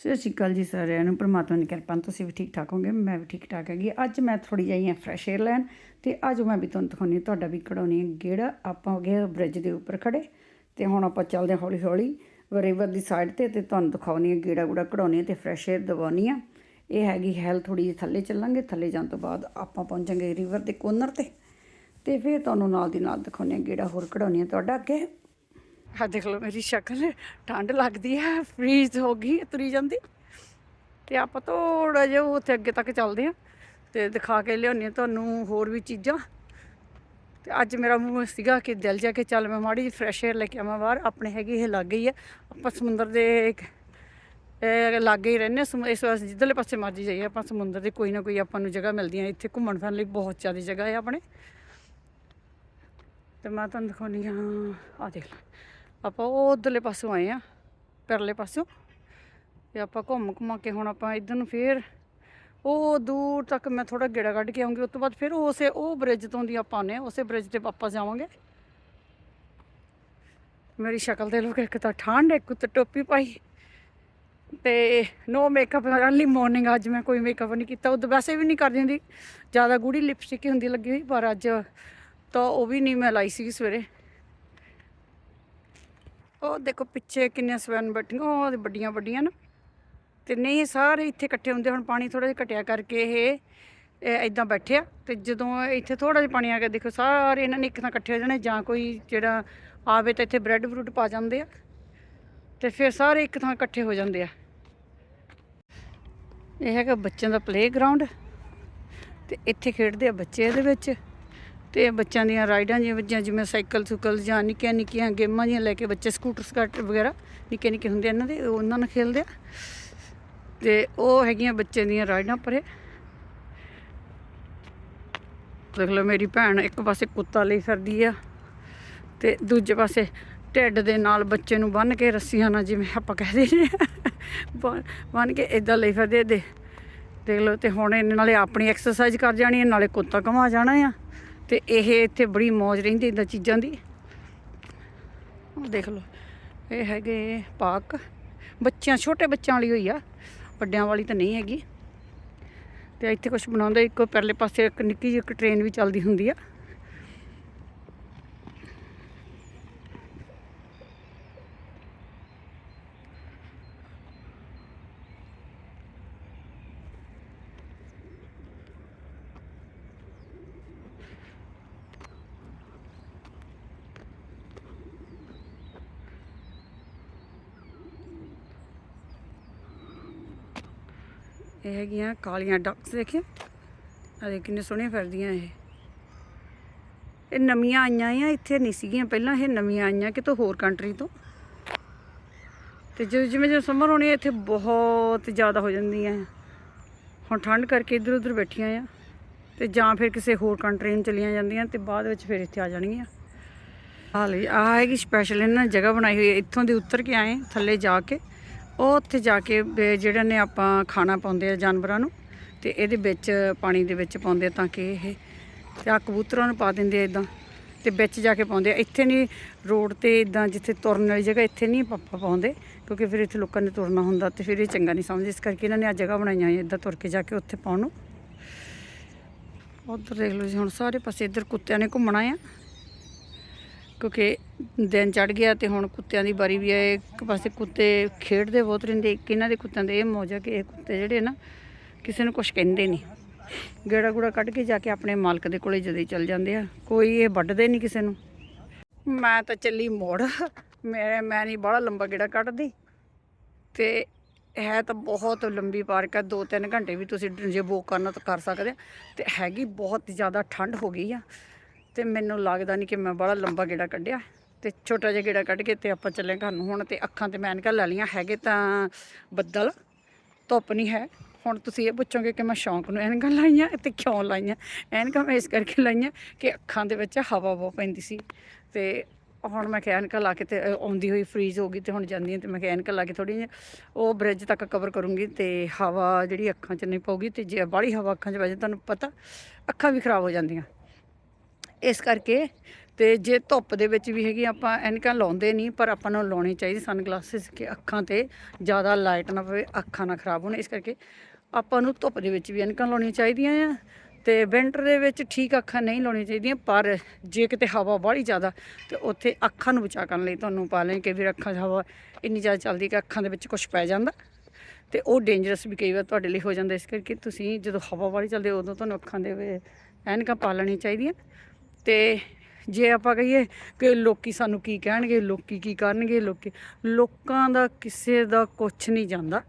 ਸਤਿ ਸ਼੍ਰੀ ਅਕਾਲ ਜੀ ਸਾਰਿਆਂ ਨੂੰ ਪ੍ਰਮਾਤਮਾ ਦੀ ਕਿਰਪਾ ਨਾਲ ਤੁਸੀਂ ਵੀ ਠੀਕ ਠਾਕ ਹੋਗੇ ਮੈਂ ਵੀ ਠੀਕ ਠਾਕ ਹੈਗੀ। ਅੱਜ ਮੈਂ ਥੋੜੀ ਜਿਹੀ ਫਰੈਸ਼ 에ਅਰ ਲੈਣ ਤੇ ਅੱਜ ਮੈਂ ਵੀ ਤੁਹਾਨੂੰ ਦਿਖਾਉਣੀ ਹਾਂ, ਤੁਹਾਡਾ ਵੀ ਕਢਾਉਣੀ ਹੈ ਗੇੜਾ। ਆਪਾਂ ਹੋ ਗਿਆ ਬ੍ਰਿਜ ਦੇ ਉੱਪਰ ਖੜੇ ਤੇ ਹੁਣ ਆਪਾਂ ਚੱਲਦੇ ਹਾਂ ਹੌਲੀ ਹੌਲੀ ਰਿਵਰ ਦੀ ਸਾਈਡ ਤੇ ਤੇ ਤੁਹਾਨੂੰ ਦਿਖਾਉਣੀ ਹੈ ਗੇੜਾ ਗੂੜਾ ਕਢਾਉਣੀ ਹੈ ਤੇ ਫਰੈਸ਼ 에ਅਰ ਦਵਾਉਣੀ ਆ। ਇਹ ਹੈਗੀ ਹੈਲ ਥੋੜੀ ਜਿਹੀ ਥੱਲੇ ਚੱਲਾਂਗੇ ਥੱਲੇ ਜਾਣ ਤੋਂ ਬਾਅਦ ਆਪਾਂ ਪਹੁੰਚਾਂਗੇ ਰਿਵਰ ਦੇ ਕੋਨਰ ਤੇ ਤੇ ਫਿਰ ਤੁਹਾਨੂੰ ਨਾਲ ਦੀ ਨਾਲ ਦਿਖਾਉਣੀ ਹੈ ਗੇੜਾ ਹੋਰ ਕਢਾਉਣੀ ਹੈ ਤੁਹਾਡਾ ਅੱਗੇ। ਆ ਦੇਖ ਲਓ ਮੇਰੀ ਸ਼ਕਲ ਠੰਡ ਲੱਗਦੀ ਹੈ ਫ੍ਰੀਜ਼ ਹੋ ਗਈ ਤੁਰੀ ਜਾਂਦੀ। ਤੇ ਆਪਾਂ ਥੋੜਾ ਜਿਹਾ ਉੱਥੇ ਅੱਗੇ ਤੱਕ ਚੱਲਦੇ ਹਾਂ ਤੇ ਦਿਖਾ ਕੇ ਲਿਆਉਂਦੇ ਹਾਂ ਤੁਹਾਨੂੰ ਹੋਰ ਵੀ ਚੀਜ਼ਾਂ। ਤੇ ਅੱਜ ਮੇਰਾ ਮੂੰਹ ਸੀਗਾ ਕਿ ਦਿਲ ਜਾ ਕੇ ਚੱਲ ਮੈਂ ਮਾੜੀ ਜਿਹੀ ਫਰੈਸ਼ 에ਅਰ ਲੈ ਕੇ ਆਵਾਂ ਬਾਹਰ ਆਪਣੇ ਹੈਗੀ ਇਹ ਲੱਗ ਗਈ ਹੈ ਆਪਾਂ ਸਮੁੰਦਰ ਦੇ ਇੱਕ- ਲਾਗੇ ਹੀ ਰਹਿੰਦੇ ਹਾਂ, ਸਮੁ- ਇਸ ਵਾਰ ਜਿੱਧਰਲੇ ਪਾਸੇ ਮਰਜ਼ੀ ਜਾਈਏ ਆਪਾਂ ਸਮੁੰਦਰ ਦੀ ਕੋਈ ਨਾ ਕੋਈ ਆਪਾਂ ਨੂੰ ਜਗ੍ਹਾ ਮਿਲਦੀਆਂ ਇੱਥੇ ਘੁੰਮਣ ਫਿਰਨ ਲਈ ਬਹੁਤ ਜ਼ਿਆਦਾ ਜਗ੍ਹਾ ਹੈ ਆਪਣੇ। ਤੇ ਮੈਂ ਤੁਹਾਨੂੰ ਦਿਖਾਉਂਦੀ ਹਾਂ ਆ ਦੇਖ ਲਓ। ਆਪਾਂ ਉਹ ਉਧਰਲੇ ਪਾਸੋਂ ਆਏ ਆ ਪਰਲੇ ਪਾਸੋਂ। ਤੇ ਆਪਾਂ ਘੁੰਮ ਘੁਮਾ ਕੇ ਹੁਣ ਆਪਾਂ ਇਧਰ ਨੂੰ ਫੇਰ ਉਹ ਦੂਰ ਤੱਕ ਮੈਂ ਥੋੜਾ ਗੇੜਾ ਕੱਢ ਕੇ ਆਉਂਗੀ, ਉਸ ਤੋਂ ਬਾਅਦ ਫਿਰ ਉਸੇ ਉਹ ਬ੍ਰਿਜ ਤੋਂ ਦੀ ਆਪਾਂ ਆਨੇ ਉਸੇ ਬ੍ਰਿਜ ਤੇ ਵਾਪਸ ਜਾਵਾਂਗੇ। ਮੇਰੀ ਸ਼ਕਲ ਦੇ ਲੋਕ ਇੱਕ ਤਾਂ ਠੰਡ, ਇੱਕ ਉੱਤੇ ਟੋਪੀ ਪਾਈ। ਤੇ ਨੋ ਮੇਕਅਪ ਅਰਲੀ ਮਾਰਨਿੰਗ ਅੱਜ ਮੈਂ ਕੋਈ ਮੇਕਅਪ ਨਹੀਂ ਕੀਤਾ ਉਹ ਵੈਸੇ ਵੀ ਨਹੀਂ ਕਰਦੀ ਹੁੰਦੀ। ਜ਼ਿਆਦਾ ਗੂੜੀ ਲਿਪਸਟਿਕ ਹੀ ਹੁੰਦੀ ਲੱਗੀ ਹੋਈ, ਪਰ ਅੱਜ ਤਾਂ ਉਹ ਵੀ ਨਹੀਂ ਮੈਂ ਲਾਈ ਸੀ ਸਵੇਰੇ। ਉਹ ਦੇਖੋ ਪਿੱਛੇ ਕਿੰਨੀਆਂ ਸਵੈਨ ਬੈਠੀਆਂ, ਉਹ ਵੱਡੀਆਂ ਵੱਡੀਆਂ ਨਾ। ਤੇ ਨਹੀਂ, ਸਾਰੇ ਇੱਥੇ ਇਕੱਠੇ ਹੁੰਦੇ, ਹੁਣ ਪਾਣੀ ਥੋੜਾ ਜਿਹਾ ਘਟਿਆ ਕਰਕੇ ਇਹ ਇਦਾਂ ਬੈਠੇ ਆ ਤੇ ਜਦੋਂ ਇੱਥੇ ਥੋੜਾ ਜਿਹਾ ਪਾਣੀ ਆ ਗਿਆ, ਦੇਖੋ ਸਾਰੇ ਇਹਨਾਂ ਨੇ ਇੱਕ ਥਾਂ ਇਕੱਠੇ ਹੋ ਜਾਣੇ, ਜਾਂ ਕੋਈ ਜਿਹੜਾ ਆਵੇ ਤਾਂ ਇੱਥੇ ਬ੍ਰੈਡ ਬਰੂਡ ਪਾ ਜਾਂਦੇ ਆ। ਤੇ ਫਿਰ ਸਾਰੇ ਇੱਕ ਥਾਂ ਇਕੱਠੇ ਹੋ ਜਾਂਦੇ ਆ। ਇਹ ਹੈਗਾ ਬੱਚਿਆਂ ਦਾ ਪਲੇਗਰਾਉਂਡ ਤੇ ਇੱਥੇ ਖੇਡਦੇ ਆ ਬੱਚੇ ਇਹਦੇ ਵਿੱਚ। ਤੇ ਬੱਚਿਆਂ ਦੀਆਂ ਰਾਈਡਾਂ ਜਿਵੇਂ ਜਾਂ ਜਿਵੇਂ ਸਾਈਕਲ, ਸੁਕਲ ਜਾਂ ਨਿੱਕੀਆਂ ਨਿੱਕੀਆਂ ਗੇਮਾਂ ਜਿਹੀਆਂ ਲੈ ਕੇ ਬੱਚੇ ਸਕੂਟਰ ਸਕਾਟ ਵਗੈਰਾ, ਨਿੱਕੇ ਨਿੱਕੇ ਹੁੰਦੇ ਇਹਨਾਂ ਦੇ, ਉਹ ਉਹਨਾਂ ਨਾਲ ਖੇਲਦੇ ਆ। ਤੇ ਉਹ ਹੈਗੀਆਂ ਬੱਚੇ ਦੀਆਂ ਰਾਈਡਾਂ ਪਰੇ। ਦੇਖ ਲਓ ਮੇਰੀ ਭੈਣ ਇੱਕ ਪਾਸੇ ਕੁੱਤਾ ਲਈ ਫਿਰਦੀ ਆ ਤੇ ਦੂਜੇ ਪਾਸੇ ਢਿੱਡ ਦੇ ਨਾਲ ਬੱਚੇ ਨੂੰ ਬੰਨ ਕੇ ਰੱਸੀਆਂ ਨਾਲ ਜਿਵੇਂ ਆਪਾਂ ਕਹਦੇ ਨੇ ਬੰਨ ਕੇ ਇਦਾਂ ਲਈ ਫਿਰਦੇ ਦੇ ਦੇਖ ਲਓ ਤੇ ਹੁਣ ਇਹਨਾਂ ਨਾਲੇ ਆਪਣੀ ਐਕਸਰਸਾਈਜ਼ ਕਰ ਜਾਣੀ ਨਾਲੇ ਕੁੱਤਾ ਘਮਾ ਜਾਣਾ ਆ। ਤੇ ਇਹ ਇੱਥੇ ਬੜੀ ਮौज ਰਹਿੰਦੀ ਇਹਨਾਂ ਚੀਜ਼ਾਂ ਦੀ। ਦੇਖ ਲਓ, ਇਹ ਹੈਗੇ ਪਾਰਕ ਬੱਚਿਆਂ, ਛੋਟੇ ਬੱਚਿਆਂ ਵਾਲੀ ਹੋਈ ਆ, ਵੱਡਿਆਂ ਵਾਲੀ ਤਾਂ ਨਹੀਂ ਹੈਗੀ। ਤੇ ਇੱਥੇ ਕੁਝ ਬਣਾਉਂਦੇ, ਇੱਕ ਪਰਲੇ ਪਾਸੇ ਇੱਕ ਨਿੱਕੀ ਜਿਹੀ ਇੱਕ ਟ੍ਰੇਨ ਵੀ ਚੱਲਦੀ ਹੁੰਦੀ ਆ। ਇਹ ਹੈਗੀਆਂ ਕਾਲੀਆਂ ਡਕਸ ਦੇਖਿਆ ਆ ਕਿੰਨੇ ਸੋਹਣੀਆਂ ਫਿਰਦੀਆਂ ਇਹ। ਇਹ ਨਵੀਆਂ ਆਈਆਂ ਆ ਇੱਥੇ ਨਹੀਂ ਸੀਗੀਆਂ ਪਹਿਲਾਂ ਇਹ ਨਵੀਆਂ ਆਈਆਂ ਕਿਤੋਂ ਹੋਰ ਕੰਟਰੀ ਤੋਂ। ਤੇ ਜਿਵੇਂ ਜਿਵੇਂ ਜਿਵੇਂ ਸਮਰ ਹੋਣੀ ਹੈ, ਇੱਥੇ ਬਹੁਤ ਜ਼ਿਆਦਾ ਹੋ ਜਾਂਦੀਆਂ ਹੁਣ ਠੰਡ ਕਰਕੇ ਇੱਧਰ ਉੱਧਰ ਬੈਠੀਆਂ ਆ। ਤੇ ਜਾਂ ਫਿਰ ਕਿਸੇ ਹੋਰ ਕੰਟਰੀ ਨੂੰ ਚਲੀਆਂ ਜਾਂਦੀਆਂ ਤੇ ਬਾਅਦ ਵਿੱਚ ਫਿਰ ਇੱਥੇ ਆ ਜਾਣਗੀਆਂ। ਹਾਲੇ ਲਈ ਆ ਹੈਗੀ ਸਪੈਸ਼ਲ ਇਹਨਾਂ ਨੇ ਜਗ੍ਹਾ ਬਣਾਈ ਹੋਈ ਹੈ ਇੱਥੋਂ ਦੀ ਉੱਤਰ ਕੇ ਆਏ ਥੱਲੇ ਜਾ ਕੇ। ਉਹ ਉੱਥੇ ਜਾ ਕੇ ਵੀ ਜਿਹੜੇ ਨੇ ਆਪਾਂ ਖਾਣਾ ਪਾਉਂਦੇ ਆ ਜਾਨਵਰਾਂ ਨੂੰ, ਤੇ ਇਹਦੇ ਵਿੱਚ ਪਾਣੀ ਦੇ ਵਿੱਚ ਪਾਉਂਦੇ ਤਾਂ ਕਿ ਇਹ ਤੇ ਆ ਕਬੂਤਰਾਂ ਨੂੰ ਪਾ ਦਿੰਦੇ ਆ ਇਦਾਂ, ਤੇ ਵਿੱਚ ਜਾ ਕੇ ਪਾਉਂਦੇ ਆ। ਇੱਥੇ ਨਹੀਂ ਰੋਡ ਤੇ ਇਦਾਂ ਜਿੱਥੇ ਤੁਰਨ ਵਾਲੀ ਜਗ੍ਹਾ, ਇੱਥੇ ਨਹੀਂ ਪਾਪਾ ਪਾਉਂਦੇ, ਕਿਉਂਕਿ ਫਿਰ ਇੱਥੇ ਲੋਕਾਂ ਨੇ ਤੁਰਨਾ ਹੁੰਦਾ ਤੇ ਫਿਰ ਇਹ ਚੰਗਾ ਨਹੀਂ ਸਮਝਦੇ। ਇਸ ਕਰਕੇ ਇਹਨਾਂ ਨੇ ਆ ਜਗ੍ਹਾ ਬਣਾਈਆਂ ਹੋਈਆਂ ਇਦਾਂ ਤੁਰ ਕੇ ਜਾ ਕੇ ਉੱਥੇ ਪਾਉਣ ਨੂੰ। ਉਧਰ ਦੇਖ ਲਓ ਜੀ, ਹੁਣ ਸਾਰੇ ਪਾਸੇ ਇੱਧਰ ਕੁੱਤਿਆਂ ਨੇ ਘੁੰਮਣਾ ਆ। ਕਿਉਂਕਿ ਦਿਨ ਚੜ ਗਿਆ ਤੇ ਹੁਣ ਕੁੱਤਿਆਂ ਦੀ ਵਾਰੀ ਵੀ ਹੈ। ਇੱਕ ਪਾਸੇ ਕੁੱਤੇ ਖੇਡਦੇ ਬਹੁਤ ਰਹਿੰਦੇ, ਇੱਕ ਇਹਨਾਂ ਦੇ ਕੁੱਤਿਆਂ ਦੇ ਇਹ ਮੌਜ ਆ ਕਿ ਇਹ ਕੁੱਤੇ ਜਿਹੜੇ ਨਾ ਕਿਸੇ ਨੂੰ ਕੁਝ ਕਹਿੰਦੇ ਨਹੀਂ। ਗੇੜਾ ਗੂੜਾ ਕੱਢ ਕੇ ਜਾ ਕੇ ਆਪਣੇ ਮਾਲਕ ਦੇ ਕੋਲੇ ਜਦੇ ਚੱਲ ਜਾਂਦੇ ਆ, ਕੋਈ ਇਹ ਵੱਢਦੇ ਨਹੀਂ ਕਿਸੇ ਨੂੰ। ਮੈਂ ਤਾਂ ਚੱਲੀ ਮੋੜ, ਮੈਂ ਮੈਂ ਨਹੀਂ ਬੜਾ ਲੰਬਾ ਗੇੜਾ ਕੱਢਦੀ। ਤੇ ਹੈ ਤਾਂ ਬਹੁਤ ਲੰਬੀ ਪਾਰਕ ਹੈ 2-3 ਘੰਟੇ ਵੀ ਤੁਸੀਂ ਜੇ ਬੁੱਕ ਕਰਨਾ ਤਾਂ ਕਰ ਸਕਦੇ ਆ। ਤੇ ਹੈਗੀ ਬਹੁਤ ਜ਼ਿਆਦਾ ਠੰਡ ਹੋ ਗਈ ਆ। ਤੇ ਮੈਨੂੰ ਲੱਗਦਾ ਨਹੀਂ ਕਿ ਮੈਂ ਬੜਾ ਲੰਬਾ ਗੇੜਾ ਕੱਢਿਆ। ਤੇ ਛੋਟਾ ਜਿਹਾ ਗੇੜਾ ਕੱਢ ਕੇ ਤੇ ਆਪਾਂ ਚੱਲੇ ਘਰ ਨੂੰ। ਹੁਣ ਤੇ ਅੱਖਾਂ ਤੇ ਮੈਂ ਐਨਕਾਂ ਲੈ ਲਈਆਂ, ਹੈਗੇ ਤਾਂ ਬੱਦਲ, ਧੁੱਪ ਨਹੀਂ ਹੈ। ਹੁਣ ਤੁਸੀਂ ਇਹ ਪੁੱਛੋਗੇ ਕਿ ਮੈਂ ਸ਼ੌਂਕ ਨੂੰ ਐਨਕਾਂ ਲਾਈਆਂ ਤੇ ਕਿਉਂ ਲਾਈਆਂ? ਐਨਕਾਂ ਮੈਂ ਇਸ ਕਰਕੇ ਲਾਈਆਂ ਕਿ ਅੱਖਾਂ ਦੇ ਵਿੱਚ ਹਵਾ ਬਹੁਤ ਪੈਂਦੀ ਸੀ। ਤੇ ਹੁਣ ਮੈਂ ਕਿਹਾ ਐਨਕਾਂ ਲਾ ਕੇ ਤੇ ਆਉਂਦੀ ਹੋਈ ਫ੍ਰੀਜ਼ ਹੋ ਗਈ ਤੇ ਹੁਣ ਜਾਂਦੀ ਹਾਂ ਤੇ ਮੈਂ ਕਿਹਾ ਐਨਕਾਂ ਲਾ ਕੇ ਥੋੜੀ ਜਿਹੀ, ਉਹ ਬ੍ਰਿਜ ਤੱਕ ਕਵਰ ਕਰੂੰਗੀ ਤੇ ਹਵਾ ਜਿਹੜੀ ਅੱਖਾਂ 'ਚ ਨਹੀਂ ਪਊਗੀ ਤੇ ਜੇ ਬਾਹਲੀ ਹਵਾ ਅੱਖਾਂ 'ਚ ਵਜੇ ਤੁਹਾਨੂੰ ਪਤਾ ਅੱਖਾਂ ਵੀ ਖਰਾਬ ਹੋ ਜਾਂਦੀਆਂ। ਇਸ ਕਰਕੇ ਤੇ ਜੇ ਧੁੱਪ ਦੇ ਵਿੱਚ ਵੀ ਹੈਗੀ ਆਪਾਂ ਐਨਕਾਂ ਲਾਉਂਦੇ ਨਹੀਂ, ਪਰ ਆਪਾਂ ਨੂੰ ਲਾਉਣੀ ਚਾਹੀਦੀ ਸਨ ਗਲਾਸਿਸ ਕਿ ਅੱਖਾਂ ਤੇ ਜ਼ਿਆਦਾ ਲਾਈਟ ਨਾ ਪਵੇ, ਅੱਖਾਂ ਨਾ ਖਰਾਬ ਹੋਣ। ਇਸ ਕਰਕੇ ਆਪਾਂ ਨੂੰ ਧੁੱਪ ਦੇ ਵਿੱਚ ਵੀ ਐਨਕਾਂ ਲਾਉਣੀਆਂ ਚਾਹੀਦੀਆਂ ਆ ਤੇ ਵਿੰਟਰ ਦੇ ਵਿੱਚ ਠੀਕ ਅੱਖਾਂ ਨਹੀਂ ਲਾਉਣੀਆਂ ਚਾਹੀਦੀਆਂ, ਪਰ ਜੇ ਕਿਤੇ ਹਵਾ ਬਾਹਲੀ ਜ਼ਿਆਦਾ ਤੇ ਉੱਥੇ ਅੱਖਾਂ ਨੂੰ ਬਚਾ ਕਰਨ ਲਈ ਤੁਹਾਨੂੰ ਪਾ ਲੈਣ ਕਿ ਵੀ ਅੱਖਾਂ 'ਚ ਹਵਾ ਇੰਨੀ ਜ਼ਿਆਦਾ ਚੱਲਦੀ ਕਿ ਅੱਖਾਂ ਦੇ ਵਿੱਚ ਕੁਝ ਪੈ ਜਾਂਦਾ ਤੇ ਉਹ ਡੇਂਜਰਸ ਵੀ ਕਈ ਵਾਰ ਤੁਹਾਡੇ ਲਈ ਹੋ ਜਾਂਦਾ। ਇਸ ਕਰਕੇ ਤੁਸੀਂ ਜਦੋਂ ਹਵਾ ਵਾਲੀ ਚੱਲਦੀ ਉਦੋਂ ਤੁਹਾਨੂੰ ਅੱਖਾਂ ਦੇ ਐਨਕਾਂ ਪਾ ਲੈਣੀਆਂ ਚਾਹੀਦੀਆਂ। ਤੇ ਜੇ ਆਪਾਂ ਕਹੀਏ ਕਿ ਲੋਕੀ ਸਾਨੂੰ ਕੀ ਕਹਿਣਗੇ, ਲੋਕੀ ਕੀ ਕਰਨਗੇ, ਲੋਕੀ ਲੋਕਾਂ ਦਾ ਕਿਸੇ ਦਾ ਕੁਝ ਨਹੀਂ ਜਾਂਦਾ।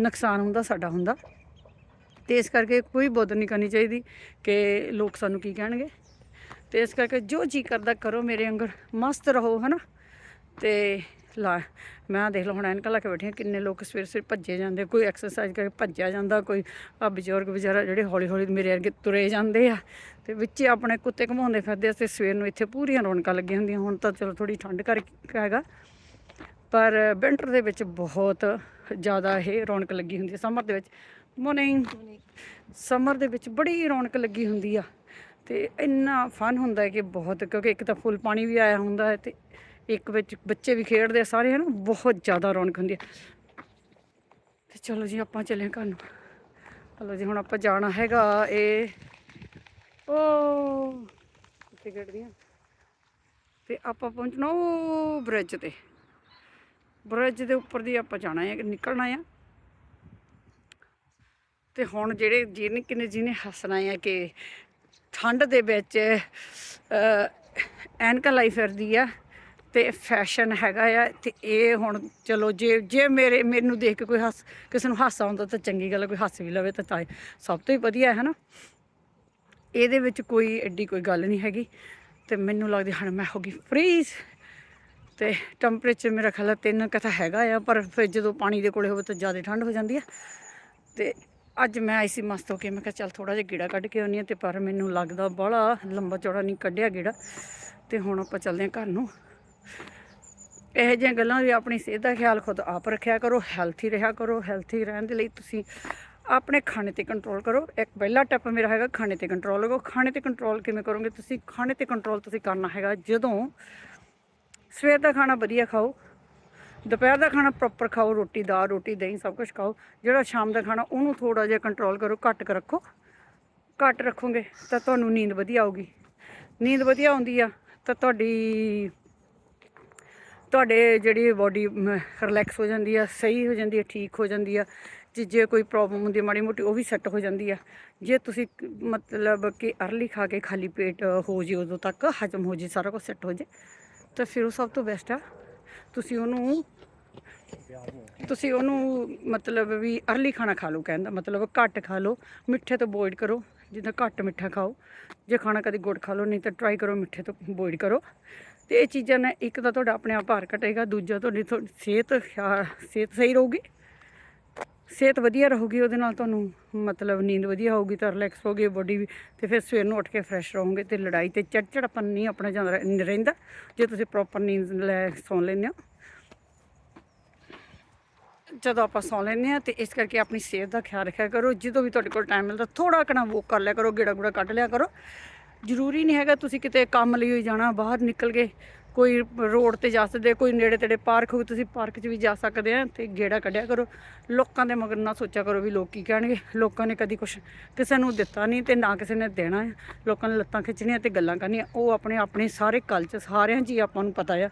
ਨੁਕਸਾਨ ਹੁੰਦਾ, ਸਾਡਾ ਹੁੰਦਾ। ਤੇ ਇਸ ਕਰਕੇ ਕੋਈ ਬੁੱਧ ਨਹੀਂ ਕਰਨੀ ਚਾਹੀਦੀ ਕਿ ਲੋਕ ਸਾਨੂੰ ਕੀ ਕਹਿਣਗੇ। ਤੇ ਇਸ ਕਰਕੇ ਜੋ ਜੀ ਕਰਦਾ ਕਰੋ ਮੇਰੇ ਅੰਗਰ ਮਸਤ ਰਹੋ, ਹਨਾ? ਤੇ ਲਾ, ਮੈਂ ਦੇਖ ਲਓ ਹੁਣ ਐਨਕਾਂ ਲਾ ਕੇ ਬੈਠੀਆਂ, ਕਿੰਨੇ ਲੋਕ ਸਵੇਰ ਸਵੇਰ ਭੱਜੇ ਜਾਂਦੇ, ਕੋਈ ਐਕਸਰਸਾਈਜ਼ ਕਰਕੇ ਭੱਜਿਆ ਜਾਂਦਾ, ਕੋਈ ਆ ਬਜ਼ੁਰਗ ਵਿਚਾਰਾ ਜਿਹੜੇ ਹੌਲੀ ਹੌਲੀ ਮੇਰੇ ਅੱਗੇ ਤੁਰੇ ਜਾਂਦੇ ਆ, ਤੇ ਵਿੱਚ ਆਪਣੇ ਕੁੱਤੇ ਘਮਾਉਂਦੇ ਫਿਰਦੇ ਆ, ਤੇ ਸਵੇਰ ਨੂੰ ਇੱਥੇ ਪੂਰੀਆਂ ਰੌਣਕਾਂ ਲੱਗੀਆਂ ਹੁੰਦੀਆਂ, ਹੁਣ ਤਾਂ ਚਲੋ ਥੋੜੀ ਠੰਡ ਕਰਕੇ ਹੈਗਾ, ਪਰ ਵਿੰਟਰ ਦੇ ਵਿੱਚ ਬਹੁਤ ਜ਼ਿਆਦਾ ਇਹ ਰੌਣਕ ਲੱਗੀ ਹੁੰਦੀ ਹੈ ਸਮਰ ਦੇ ਵਿੱਚ ਮਾਰਨਿੰਗ ਸਮਰ ਦੇ ਵਿੱਚ ਬੜੀ ਰੌਣਕ ਲੱਗੀ ਹੁੰਦੀ ਆ, ਤੇ ਇੰਨਾ ਫਨ ਹੁੰਦਾ ਹੈ ਕਿ ਬਹੁਤ, ਕਿਉਂਕਿ ਇੱਕ ਤਾਂ ਫੁੱਲ ਪਾਣੀ ਵੀ ਆਇਆ ਹੁੰਦਾ ਹੈ, ਤੇ ਇੱਕ ਵਿੱਚ ਬੱਚੇ ਵੀ ਖੇਡਦੇ ਆ ਸਾਰੇ, ਹਨ? ਬਹੁਤ ਜ਼ਿਆਦਾ ਰੌਣਕ ਹੁੰਦੀ ਹੈ ਤੇ ਚਲੋ ਜੀ, ਆਪਾਂ ਚੱਲੇ ਘਰ ਨੂੰ। ਚਲੋ ਜੀ, ਹੁਣ ਆਪਾਂ ਜਾਣਾ ਹੈਗਾ ਇਹ ਓ! ਕਿੱਥੇ ਖੇਡਦੀਆਂ। ਤੇ ਆਪਾਂ ਪਹੁੰਚਣਾ ਉਹ ਬ੍ਰਿਜ ਤੇ। ਬ੍ਰਿਜ ਦੇ ਉੱਪਰ ਦੀ ਆਪਾਂ ਜਾਣਾ ਹੈ ਨਿਕਲਣਾ ਆ। ਤੇ ਹੁਣ ਜਿਹੜੇ ਜਿਹਨੇ ਕਿਨੇ ਜਿਹਨੇ ਹੱਸਣਾ ਆ ਕਿ ਠੰਡ ਦੇ ਵਿੱਚ ਐਨਕ ਲਾਈ ਫਿਰਦੀ ਆ। ਤੇ ਫੈਸ਼ਨ ਹੈਗਾ ਆ ਤੇ ਇਹ ਹੁਣ ਚਲੋ ਜੇ ਜੇ ਮੇਰੇ ਮੈਨੂੰ ਦੇਖ ਕੇ ਕੋਈ ਹੱਸ ਕਿਸੇ ਨੂੰ ਹਾਸਾ ਆਉਂਦਾ ਤਾਂ ਚੰਗੀ ਗੱਲ ਆ, ਕੋਈ ਹੱਸ ਵੀ ਲਵੇ ਤਾਂ ਤਾਂ ਸਭ ਤੋਂ ਹੀ ਵਧੀਆ ਹੈ ਨਾ। ਇਹਦੇ ਵਿੱਚ ਕੋਈ ਐਡੀ ਕੋਈ ਗੱਲ ਨਹੀਂ ਹੈਗੀ ਤੇ ਮੈਨੂੰ ਲੱਗਦੀ ਹੁਣ ਮੈਂ ਹੋ ਗਈ ਫਰੀਜ਼ ਤੇ ਟੈਂਪਰੇਚਰ ਮੇਰਾ ਖਿਆਲ ਹੈ ਤਿੰਨ ਕਥਾ ਹੈਗਾ ਆ ਪਰ ਫਿਰ ਜਦੋਂ ਪਾਣੀ ਦੇ ਕੋਲੇ ਹੋਵੇ ਤਾਂ ਜ਼ਿਆਦਾ ਠੰਡ ਹੋ ਜਾਂਦੀ ਆ। ਤੇ ਅੱਜ ਮੈਂ ਆਈ ਸੀ ਮਸਤ ਹੋ ਕੇ ਮੈਂ ਕਿਹਾ ਚੱਲ ਥੋੜਾ ਜਿਹਾ ਗੇੜਾ ਕੱਢ ਕੇ ਆਉਣੀ ਆ ਤੇ ਪਰ ਮੈਨੂੰ ਲੱਗਦਾ ਬੜਾ ਲੰਬਾ ਚੌੜਾ ਨਹੀਂ ਕੱਢਿਆ ਗੇੜਾ। ਤੇ ਹੁਣ ਆਪਾਂ ਚੱਲਦੇ ਹਾਂ ਘਰ ਨੂੰ। ਇਹੋ ਜਿਹੀਆਂ ਗੱਲਾਂ ਵੀ ਆਪਣੀ ਸਿਹਤ ਦਾ ਖਿਆਲ ਖੁਦ ਆਪ ਰੱਖਿਆ ਕਰੋ ਹੈਲਥੀ ਰਿਹਾ ਕਰੋ ਹੈਲਥੀ ਰਹਿਣ ਦੇ ਲਈ ਤੁਸੀਂ ਆਪਣੇ ਖਾਣੇ ਤੇ ਕੰਟਰੋਲ ਕਰੋ। ਇੱਕ ਪਹਿਲਾ ਟਿਪ ਮੇਰਾ ਹੈਗਾ ਖਾਣੇ ਤੇ ਕੰਟਰੋਲ ਕਰੋ ਖਾਣੇ ਤੇ ਕੰਟਰੋਲ ਕਿਵੇਂ ਕਰੋਗੇ ਤੁਸੀਂ? ਖਾਣੇ ਤੇ ਕੰਟਰੋਲ ਤੁਸੀਂ ਕਰਨਾ ਹੈਗਾ ਜਦੋਂ ਸਵੇਰ ਦਾ ਖਾਣਾ ਵਧੀਆ ਖਾਓ, ਦੁਪਹਿਰ ਦਾ ਖਾਣਾ ਪ੍ਰੋਪਰ ਖਾਓ, ਰੋਟੀ, ਦਾਲ, ਰੋਟੀ, ਦਹੀਂ, ਸਭ ਕੁਝ ਖਾਓ। ਜਿਹੜਾ ਸ਼ਾਮ ਦਾ ਖਾਣਾ ਉਹਨੂੰ ਥੋੜਾ ਜਿਹਾ ਕੰਟਰੋਲ ਕਰੋ, ਘੱਟ ਕਰ ਰੱਖੋ। ਘੱਟ ਰੱਖੋਗੇ ਤਾਂ ਤੁਹਾਨੂੰ ਨੀਂਦ ਵਧੀਆ ਆਊਗੀ। ਨੀਂਦ ਵਧੀਆ ਆਉਂਦੀ ਆ ਤਾਂ ਤੁਹਾਡੀ ਤੁਹਾਡੇ ਜਿਹੜੀ ਬਾਡੀ ਰਿਲੈਕਸ ਹੋ ਜਾਂਦੀ ਆ, ਸਹੀ ਹੋ ਜਾਂਦੀ ਆ, ਠੀਕ ਹੋ ਜਾਂਦੀ ਆ, ਜੇ ਜੇ ਕੋਈ ਪ੍ਰੋਬਲਮ ਹੁੰਦੀ ਮਾੜੀ ਮੋਟੀ, ਉਹ ਵੀ ਸੈੱਟ ਹੋ ਜਾਂਦੀ ਆ। ਜੇ ਤੁਸੀਂ ਮਤਲਬ ਕਿ ਅਰਲੀ ਖਾ ਕੇ ਖਾਲੀ ਪੇਟ ਹੋ ਜੇ ਉਦੋਂ ਤੱਕ, ਹਜਮ ਹੋ ਜੇ, ਸਾਰਾ ਕੁਝ ਸੈੱਟ ਹੋ ਜੇ, ਤਾਂ ਫਿਰ ਉਹ ਸਭ ਤੋਂ ਬੈਸਟ ਆ। ਤੁਸੀਂ ਉਹਨੂੰ ਤੁਸੀਂ ਉਹਨੂੰ ਮਤਲਬ ਵੀ ਅਰਲੀ ਖਾਣਾ ਖਾ ਲਓ ਕਹਿੰਦਾ ਮਤਲਬ ਘੱਟ ਖਾ ਲਓ, ਮਿੱਠੇ ਤੋਂ ਅਵੋਇਡ ਕਰੋ, ਜਿੱਦਾਂ ਘੱਟ ਮਿੱਠਾ ਖਾਓ। ਜੇ ਖਾਣਾ ਕਦੇ ਗੁੜ ਖਾ ਲਓ, ਨਹੀਂ ਤਾਂ ਟਰਾਈ ਕਰੋ ਮਿੱਠੇ ਤੋਂ ਅਵੋਇਡ ਕਰੋ। ਤੇ ਇਹ ਚੀਜ਼ਾਂ ਨਾਲ ਇੱਕ ਤਾਂ ਤੁਹਾਡਾ ਆਪਣੇ ਆਪ ਭਾਰ ਘਟੇਗਾ, ਦੂਜਾ ਤੁਹਾਡੀ ਥੋ- ਸਿਹਤ ਖਿਆ- ਸਿਹਤ ਸਹੀ ਰਹੂਗੀ। ਸਿਹਤ ਵਧੀਆ ਰਹੂਗੀ, ਉਹਦੇ ਨਾਲ ਤੁਹਾਨੂੰ ਮਤਲਬ ਨੀਂਦ ਵਧੀਆ ਹੋਊਗੀ, ਤਾਂ ਰਿਲੈਕਸ ਹੋਗੀ ਬੋਡੀ ਵੀ, ਤੇ ਫਿਰ ਸਵੇਰ ਨੂੰ ਉੱਠ ਕੇ ਫਰੈਸ਼ ਰਹੋਗੇ ਤੇ ਲੜਾਈ ਤੇ ਚੜਚੜਪਨ ਨਹੀਂ ਆਪਣਾ ਜਾਂਦਾ ਰਹਿ- ਰਹਿੰਦਾ, ਜੇ ਤੁਸੀਂ ਪ੍ਰੋਪਰ ਨੀਂਦ ਲੈ ਸੌਂ ਲੈਂਦੇ ਹੋ। ਜਦੋਂ ਆਪਾਂ ਸੌਂ ਲੈਂਦੇ ਆ ਤੇ ਇਸ ਕਰਕੇ ਆਪਣੀ ਸਿਹਤ ਦਾ ਖਿਆਲ ਰੱਖਿਆ ਕਰੋ, ਜਦੋਂ ਵੀ ਤੁਹਾਡੇ ਕੋਲ ਟਾਈਮ ਮਿਲਦਾ ਥੋੜਾ ਕਣਾ ਵੋਕ ਕਰ ਲਿਆ ਕਰੋ ਗੇੜਾ ਗੂੜਾ ਕੱਢ ਲਿਆ ਕਰੋ। ਜ਼ਰੂਰੀ ਨਹੀਂ ਹੈਗਾ ਤੁਸੀਂ ਕਿਤੇ ਕੰਮ ਲਈ ਹੋਈ ਜਾਣਾ, ਬਾਹਰ ਨਿਕਲ ਕੇ ਕੋਈ ਰੋਡ ਤੇ ਜਾ ਸਕਦੇ, ਕੋਈ ਨੇੜੇ ਤੇੜੇ ਪਾਰਕ ਹੋਵੇ ਤੁਸੀਂ ਪਾਰਕ 'ਚ ਵੀ ਜਾ ਸਕਦੇ ਆ ਤੇ ਗੇੜਾ ਕੱਢਿਆ ਕਰੋ। ਲੋਕਾਂ ਦੇ ਮਗਰ ਨਾ ਸੋਚਿਆ ਕਰੋ ਵੀ ਲੋਕ ਕੀ ਕਹਿਣਗੇ, ਲੋਕਾਂ ਨੇ ਕਦੀ ਕੁਝ ਕਿਸੇ ਨੂੰ ਦਿੱਤਾ ਨਹੀਂ ਤੇ ਨਾ ਕਿਸੇ ਨੇ ਦੇਣਾ ਹੈ ਲੋਕਾਂ ਨੇ ਲੱਤਾਂ ਖਿੱਚਣੀਆਂ ਤੇ ਗੱਲਾਂ ਕਰਨੀਆਂ, ਉਹ ਆਪਣੇ ਆਪਣੇ ਸਾਰੇ ਕਲਚਰ ਸਾਰਿਆਂ 'ਚ ਹੀ ਆਪਾਂ ਨੂੰ ਪਤਾ ਆ।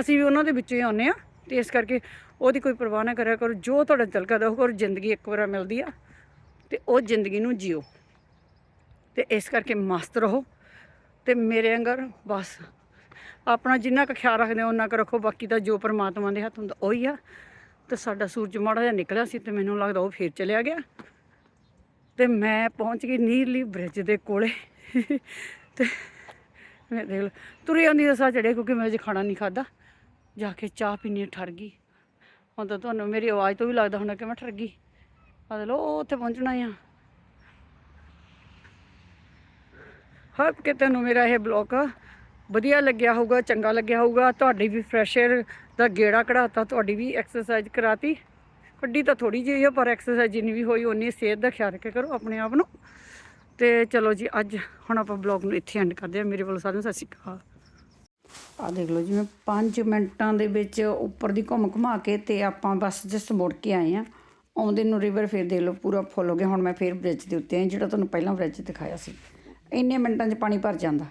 ਅਸੀਂ ਵੀ ਉਹਨਾਂ ਦੇ ਵਿੱਚੋਂ ਹੀ ਆਉਂਦੇ ਆ ਤੇ ਇਸ ਕਰਕੇ ਉਹਦੀ ਕੋਈ ਪਰਵਾਹ ਨਾ ਕਰਿਆ ਕਰੋ, ਜੋ ਤੁਹਾਡਾ ਦਿਲ ਕਰਦਾ ਉਹ ਕਰੋ ਜ਼ਿੰਦਗੀ ਇੱਕ ਵਾਰ ਮਿਲਦੀ ਆ ਤੇ ਉਹ ਜ਼ਿੰਦਗੀ ਨੂੰ ਜਿਓ। ਤੇ ਇਸ ਕਰਕੇ ਮਸਤ ਰਹੋ ਤੇ ਮੇਰੇ ਅੰਗਰ ਬਸ। ਆਪਣਾ ਜਿੰਨਾ ਕੁ ਖਿਆਲ ਰੱਖਦੇ ਹੋ ਉਹਨਾਂ ਕੁ ਰੱਖੋ। ਬਾਕੀ ਤਾਂ ਜੋ ਪਰਮਾਤਮਾ ਦੇ ਹੱਥ ਹੁੰਦਾ, ਉਹੀ ਆ। ਤੇ ਸਾਡਾ ਸੂਰਜ ਮਾੜਾ ਜਿਹਾ ਨਿਕਲਿਆ ਸੀ ਤੇ ਮੈਨੂੰ ਲੱਗਦਾ ਉਹ ਫੇਰ ਚਲਿਆ ਗਿਆ। ਤੇ ਮੈਂ ਪਹੁੰਚ ਗਈ ਨੀਰਲੀ ਬ੍ਰਿਜ ਦੇ ਕੋਲੇ। ਤੇ ਮੈਂ ਦੇਖ ਲਓ ਤੁਰੇ ਆਉਂਦੀ ਦਾ ਸਾਹ ਚੜਿਆ ਕਿਉਂਕਿ ਮੈਂ ਅਜੇ ਖਾਣਾ ਨਹੀਂ ਖਾਦਾ ਜਾ ਕੇ ਚਾਹ ਪੀਣੀ ਠਰ ਗਈ। ਹੁਣ ਤਾਂ ਤੁਹਾਨੂੰ ਮੇਰੀ ਆਵਾਜ਼ ਤੋਂ ਵੀ ਲੱਗਦਾ ਹੋਣਾ ਕਿ ਮੈਂ ਠਰ ਗਈ। ਆ ਲੋ ਉੱਥੇ ਪਹੁੰਚਣਾ ਆ। ਹੋਪ ਕਿ ਤੁਹਾਨੂੰ ਮੇਰਾ ਇਹ ਬਲੌਗ ਵਧੀਆ ਲੱਗਿਆ ਹੋਊਗਾ, ਚੰਗਾ ਲੱਗਿਆ ਹੋਊਗਾ। ਤੁਹਾਡੀ ਵੀ ਫਰੈਸ਼ਰ ਦਾ ਗੇੜਾ ਕਢਾਤਾ, ਤੁਹਾਡੀ ਵੀ ਐਕਸਰਸਾਈਜ਼ ਕਰਾਤੀ। ਕੱਢੀ ਤਾਂ ਥੋੜੀ ਜਿਹੀ ਆ, ਪਰ ਐਕਸਰਸਾਈਜ਼ ਜਿੰਨੀ ਵੀ ਹੋਈ ਉਨੀ ਸਿਹਤ ਦਾ ਖਿਆਲ ਰੱਖਿਆ ਕਰੋ ਆਪਣੇ ਆਪ ਨੂੰ। ਤੇ ਚਲੋ ਜੀ, ਅੱਜ ਹੁਣ ਆਪਾਂ ਬਲੌਗ ਨੂੰ ਇੱਥੇ ਐਂਡ ਕਰਦੇ ਹਾਂ। ਮੇਰੇ ਵੱਲੋਂ ਸਾਰਿਆਂ ਨੂੰ ਸਤਿ ਸ਼੍ਰੀ ਅਕਾਲ। ਆ ਦੇਖ ਲਓ ਜੀ, ਮੈਂ 5 ਮਿੰਟਾਂ ਦੇ ਵਿੱਚ ਉੱਪਰ ਦੀ ਘੁੰਮ ਘੁਮਾ ਕੇ ਤੇ ਆਪਾਂ ਬਸ ਜਸਟ ਮੁੜ ਕੇ ਆਏ ਆ ਆਉਂਦੇ ਨੂੰ ਰਿਵਰ ਫੇਰ ਦੇਖ ਲਓ, ਪੂਰਾ ਫੁੱਲ ਹੋ ਗਿਆ। ਹੁਣ ਮੈਂ ਫੇਰ ਬ੍ਰਿਜ ਦੇ ਉੱਤੇ ਆਈ, ਜਿਹੜਾ ਤੁਹਾਨੂੰ ਪਹਿਲਾਂ ਬ੍ਰਿਜ ਦਿਖਾਇਆ ਸੀ। ਇੰਨੇ ਮਿੰਟਾਂ 'ਚ ਪਾਣੀ ਭਰ ਜਾਂਦਾ।